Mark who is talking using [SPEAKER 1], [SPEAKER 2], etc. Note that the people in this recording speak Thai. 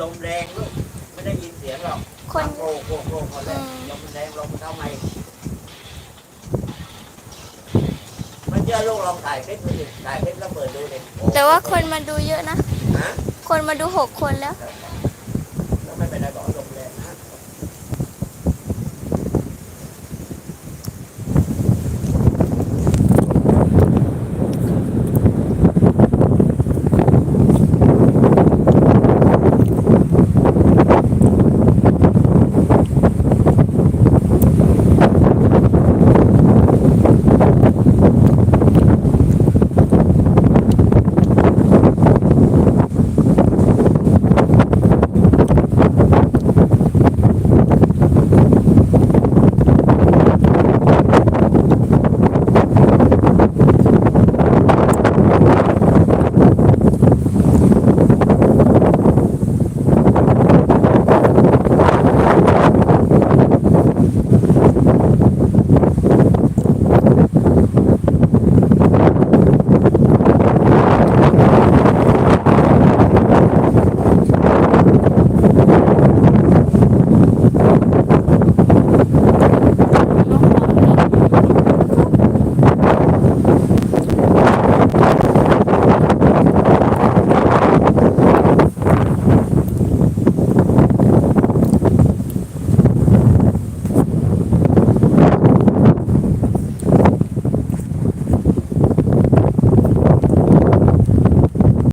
[SPEAKER 1] ลมแรงลูกไม่ได้ยินเสียงหรอ
[SPEAKER 2] ก
[SPEAKER 1] คน
[SPEAKER 2] โกโกโกพอแล้
[SPEAKER 1] ว
[SPEAKER 2] ลมแรงลมเท่าไหร่มันเยอะลูกลองถ่ายคลิปดูดิถ่ายคลิปแล้วเปิดดูดิ
[SPEAKER 1] แต่ว่าคนมาดูเยอะนะคนมาดูหกคน
[SPEAKER 2] แล้ว